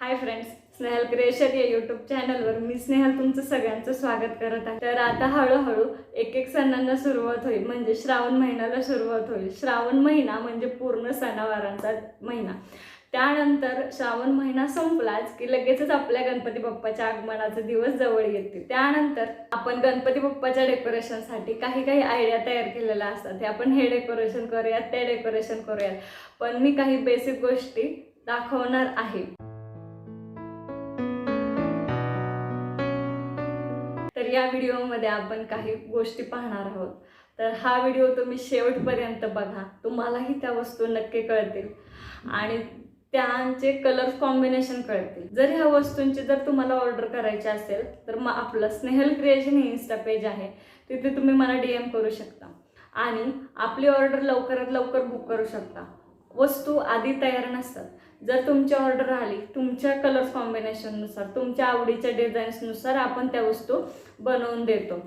हाय friends Snehal creation या YouTube चॅनलवर मी स्नेहल तुमचं सगळ्यांचं स्वागत करत आहे. तर आता हळूहळू एक एक सणांना सुरुवात होईल. म्हणजे श्रावण महिन्याला सुरुवात होईल. श्रावण महिना म्हणजे पूर्ण सणावारांचा महिना. त्यानंतर श्रावण महिना संपलाच की लगेचच आपल्या गणपती बाप्पाच्या आगमनाचे दिवस जवळ येतील. त्यानंतर आपण गणपती बाप्पाच्या डेकोरेशनसाठी काही काही आयडिया तयार केलेल्या असतात. हे आपण हे डेकोरेशन करूयात ते डेकोरेशन करूयात. पण मी काही बेसिक गोष्टी दाखवणार आहे. तर या व्हिडिओमध्ये आपण काही गोष्टी पाहणार आहोत. तर हा व्हिडिओ तुम्ही शेवटपर्यंत बघा. तुम्हालाही त्या वस्तू नक्की कळतील. आणि त्यांचे कलर कॉम्बिनेशन कळतील. जर ह्या वस्तूंची जर तुम्हाला ऑर्डर करायची असेल तर मग आपलं स्नेहल क्रिएशन हे इन्स्टा पेज आहे. तिथे तुम्ही मला डी एम करू शकता. आणि आपली ऑर्डर लवकरात लवकर बुक करू शकता. वस्तू आधी तयार नसतात. जर तुमची ऑर्डर आली तुमच्या कलर कॉम्बिनेशननुसार तुमच्या आवडीच्या डिझाईन्सनुसार आपण त्या वस्तू बनवून देतो.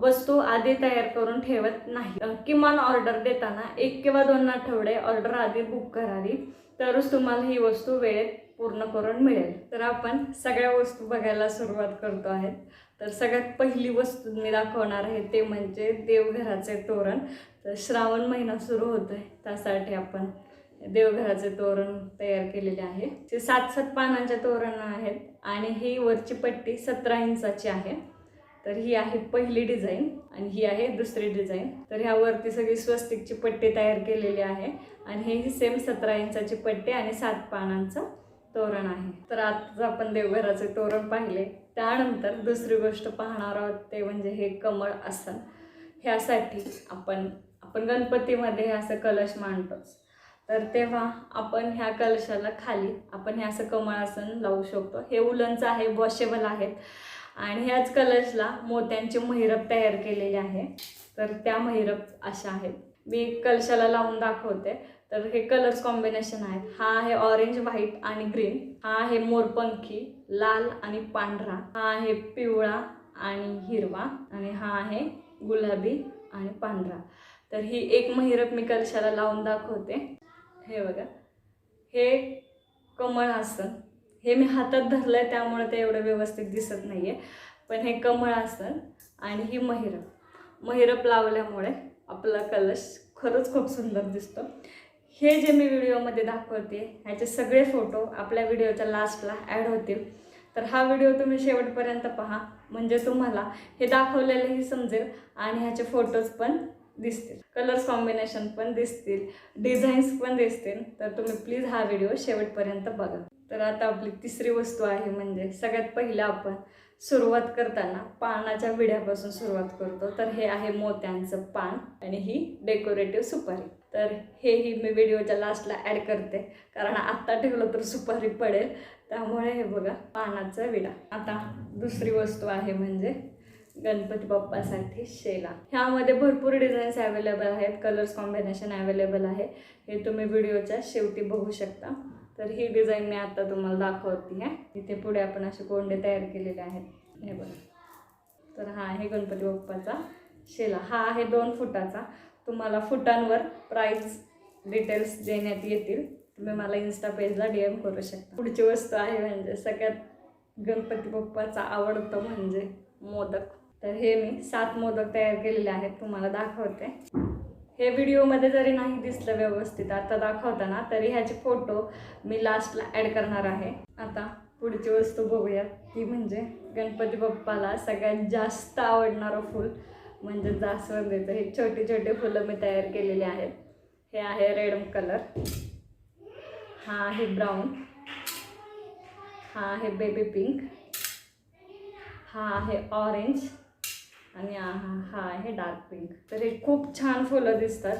वस्तू आधी तयार करून ठेवत नाही. किमान ऑर्डर देताना एक किंवा दोन आठवडे ऑर्डर आधी बुक करावी तरच तुम्हाला ही वस्तू वेळेत पूर्ण करून मिळेल. तर आपण सगळ्या वस्तू बघायला सुरुवात करतो आहे. तर सगळ्यात पहिली वस्तू मी दाखवणार आहे ते म्हणजे देवघराचे तोरण. तर श्रावण महिना सुरू होतो आहे त्यासाठी आपण देवघराचे तोरण तयार केलेले आहे. ते सात सात पानांचे तोरण आहेत आणि ही वरची पट्टी सतरा इंचाची आहे. तर ही आहे पहिली डिझाईन आणि ही आहे दुसरी डिझाईन. तर ह्यावरती सगळी स्वस्तिकची पट्टी तयार केलेली आहे आणि ही सेम सतरा इंचाची पट्टी आणि सात पानांचं तोरण आहे. तर आज आपण देवघराचे तोरण पाहिले. त्यानंतर दुसरी गोष्ट पाहणार आहोत ते म्हणजे हे कमळ आसन. ह्यासाठी आपण आपण गणपतीमध्ये हे असं कलश मांडतोच. तर तेव्हा आपण ह्या कलशाला खाली आपण हे असं कमळासन लावू शकतो. हे उलनचं आहे वॉशेबल आहेत. आणि ह्याच कलशला मोत्यांचे महिरप तयार केलेले आहे. तर त्या महिरप अशा आहेत. मी कलशाला लावून दाखवते. तर हे कलर्स कॉम्बिनेशन आहेत. हा आहे ऑरेंज व्हाईट आणि ग्रीन हा आहे मोरपंखी लाल आणि पांढरा. हा आहे पिवळा आणि हिरवा. आणि हा आहे गुलाबी आणि पांढरा. तर ही एक महिरप मी कलशाला लावून दाखवते. हे बघा. हे कमळ आसन. हे मी हातात धरलं आहे त्यामुळे ते एवढं व्यवस्थित दिसत नाही आहे पण हे कमळ आसन आणि ही महिरप. महिरप लावल्यामुळे आपला कलश खरंच खूप सुंदर दिसतो. हे जे मी व्हिडिओमध्ये दाखवते ह्याचे सगळे फोटो आपल्या व्हिडिओच्या लास्टला ॲड होतील. तर हा व्हिडिओ तुम्ही शेवटपर्यंत पहा. म्हणजे तुम्हाला हे दाखवलेलंही समजेल आणि ह्याचे फोटोज पण दिसतील. कलर्स कॉम्बिनेशन पण दिसतील. डिझाईन्स पण दिसतील. तर तुम्ही प्लीज हा व्हिडिओ शेवटपर्यंत बघा. तर आता आपली तिसरी वस्तू आहे म्हणजे सगळ्यात पहिलं आपण सुरुवात करताना पानाच्या विड्यापासून सुरुवात करतो. तर हे आहे मोत्यांचं पान आणि ही डेकोरेटिव्ह सुपारी. तर हेही मी व्हिडिओच्या लास्टला ॲड करते. कारण आत्ता ठेवलं तर सुपारी पडेल. त्यामुळे हे बघा पानाचा विडा. आता दुसरी वस्तू आहे म्हणजे गणपती बाप्पासाठी शेला. ह्यामध्ये भरपूर डिझाईन्स अवेलेबल आहेत कलर्स कॉम्बिनेशन अवेलेबल आहे. हे तुम्ही व्हिडिओच्या शेवटी बघू शकता. तर ही डिझाईन मी आता तुम्हाला दाखवते आहे इथे पुढे आपण असे कोंडे तयार केलेले आहेत. हे बघा. तर हा आहे गणपती बाप्पाचा शेला. हा आहे दोन फुटाचा. तुम्हाला फुटांवर प्राईज डिटेल्स देण्यात येतील. तुम्ही मला इन्स्टा पेजला डी एम करू शकता. पुढची वस्तू आहे म्हणजे सगळ्यात गणपती बाप्पाचा आवडतं म्हणजे मोदक. तर हे मी सात मोदक तयार केलेले आहेत तुम्हाला दाखवते. हे व्हिडिओमध्ये जरी नाही दिसलं व्यवस्थित आता दाखवताना तरी ह्याचे फोटो मी लास्टला ॲड करणार आहे. आता पुढची वस्तू बघूयात ती म्हणजे गणपती बाप्पाला सगळ्यात जास्त आवडणारं फूल म्हणजे जास्वंदीचं. हे छोटे छोटे फुलं मी तयार केलेले आहेत. हे आहे रेड कलर. हा आहे ब्राऊन. हा आहे बेबी पिंक हा आहे ऑरेंज आणि हा हा आहे डार्क पिंक तर हे खूप छान फुलं दिसतात.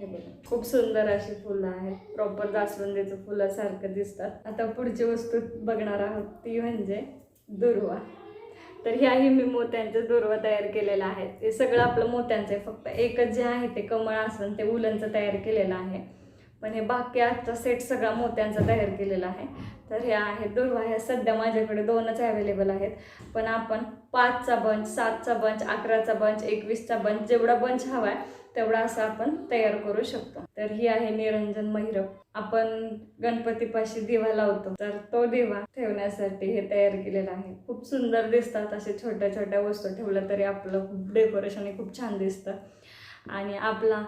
हे बघा खूप सुंदर अशी फुलं आहेत. प्रॉपर जास्वंदीचं फुलासारखं दिसतात. आता पुढची वस्तू बघणार आहोत ती म्हणजे दुर्वा. तर ह्याही मी मोत्यांचे दुर्वा तयार केलेला आहे. ते सगळं आपलं मोत्यांचं आहे. फक्त एकच जे आहे ते कमळ आसन ते उलनचं तयार केलेलं आहे. पण हे बाकी आजचा सेट सगळा मोत्यांचा तयार केलेला आहे. तर हे आहेत दुर्वा ह्या सध्या माझ्याकडे दोनच अवेलेबल आहेत. पण आपण पाचचा बंच सातचा बंच अकराचा बंच एकवीसचा बंच जेवढा बंच हवा आहे तेवढा असं आपण तयार करू शकतो. तर ही आहे निरंजन महिरप. आपण गणपतीपाशी दिवा लावतो. तर तो दिवा ठेवण्यासाठी हे तयार केलेलं आहे. खूप सुंदर दिसतात असे छोट्या छोट्या वस्तू. ठेवल्या तरी आपलं खूप डेकोरेशन हे खूप छान दिसतं. आणि आपला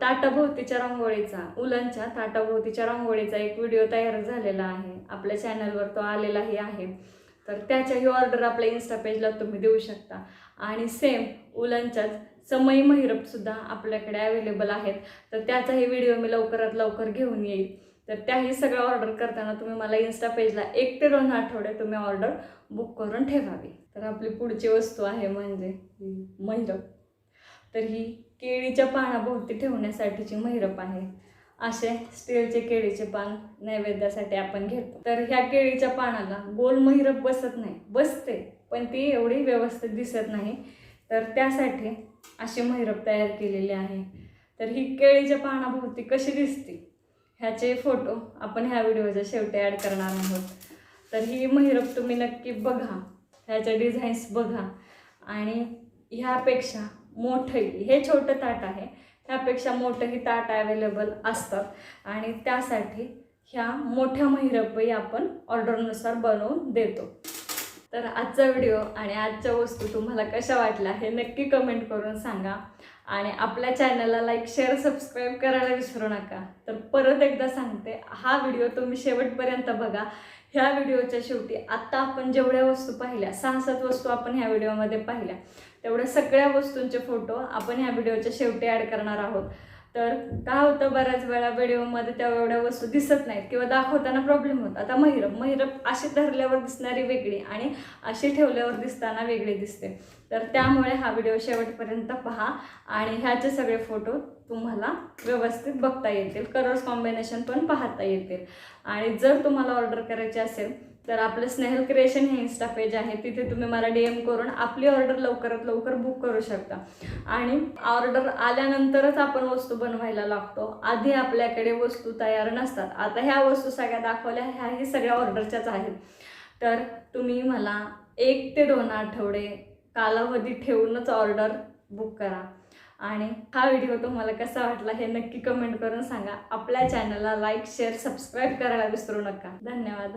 ताटाभोवतीच्या रांगोळीचा उलनच्या ताटाभोवतीच्या रांगोळीचा एक व्हिडिओ तयार झालेला आहे. आपल्या चॅनलवर तो आलेलाही आहे. तर त्याच्याही ऑर्डर आपल्या इन्स्टा पेजला तुम्ही देऊ शकता. आणि सेम उलनच्याच समयी महिरपसुद्धा आपल्याकडे अवेलेबल आहेत. तर त्याचाही व्हिडिओ मी लवकरात लवकर घेऊन येईल. तर त्याही सगळं ऑर्डर करताना तुम्ही मला इन्स्टा पेजला एक ते दोन आठवडे तुम्ही ऑर्डर बुक करून ठेवावी. तर आपली पुढची वस्तू आहे म्हणजे महिरप. तर ही केळीच्या पानाभोवती ठेवण्यासाठीची महिरप आहे. असे स्टीलचे केळीचे पान नैवेद्यासाठी आपण घेतो. तर ह्या केळीच्या पानाला गोल महिरप बसत नाही. बसते पण ती एवढी व्यवस्थित दिसत नाही. तर त्यासाठी अशी महिरप तयार केलेली आहे. तर ही केळीच्या पानाभोवती कशी दिसते ह्याचे फोटो आपण ह्या व्हिडिओच्या शेवटी ॲड करणार आहोत. तर ही महिरप तुम्ही नक्की बघा. ह्याच्या डिझाईन्स बघा. आणि ह्यापेक्षा मोठंही. हे छोटं ताट आहे. त्यापेक्षा मोठंही ताट अवेलेबल असतात आणि त्यासाठी ह्या मोठ्या महिरपही आपण ऑर्डरनुसार बनवून देतो. तर आजचा व्हिडिओ आणि आजच्या वस्तू तुम्हाला कशा वाटल्या हे नक्की कमेंट करून सांगा. आणि आपल्या चॅनलला लाईक शेअर सबस्क्राईब करायला विसरू नका. तर परत एकदा सांगते हा व्हिडिओ तुम्ही शेवटपर्यंत बघा. ह्या व्हिडिओच्या शेवटी आत्ता आपण जेवढ्या वस्तू पाहिल्या सहा सात वस्तू आपण ह्या व्हिडिओमध्ये पाहिल्या. तेवढ्या सगळ्या वस्तूंचे फोटो आपण ह्या व्हिडिओच्या शेवटी ॲड करणार आहोत. तर काय होतं बऱ्याच वेळा व्हिडिओमध्ये त्या एवढ्या वस्तू दिसत नाहीत किंवा दाखवताना प्रॉब्लेम होत आता महिरप महिरप अशी धरल्यावर दिसणारी वेगळी आणि अशी ठेवल्यावर दिसताना वेगळी दिसते. तर त्यामुळे हा व्हिडिओ शेवटपर्यंत पहा आणि ह्याचे सगळे फोटो तुम्हाला व्यवस्थित बघता येतील. कलर्स कॉम्बिनेशन पण पाहता येतील. आणि जर तुम्हाला ऑर्डर करायची असेल तर आपलं स्नेहल क्रिएशन हे इन्स्टा पेज आहे. तिथे तुम्ही मला डी एम करून आपली ऑर्डर लवकरात लवकर बुक करू शकता. आणि ऑर्डर आल्यानंतरच आपण वस्तू बनवायला लागतो. आधी आपल्याकडे वस्तू तयार नसतात. आता ह्या वस्तू सगळ्या दाखवल्या ह्याही सगळ्या ऑर्डरच्याच आहेत. तर तुम्ही मला एक ते दोन आठवडे कालावधी ठेवूनच ऑर्डर बुक करा. आणि हा व्हिडिओ तुम्हाला कसा वाटला हे नक्की कमेंट करून सांगा. आपल्या चॅनलला लाईक शेअर सबस्क्राईब करायला विसरू नका. धन्यवाद.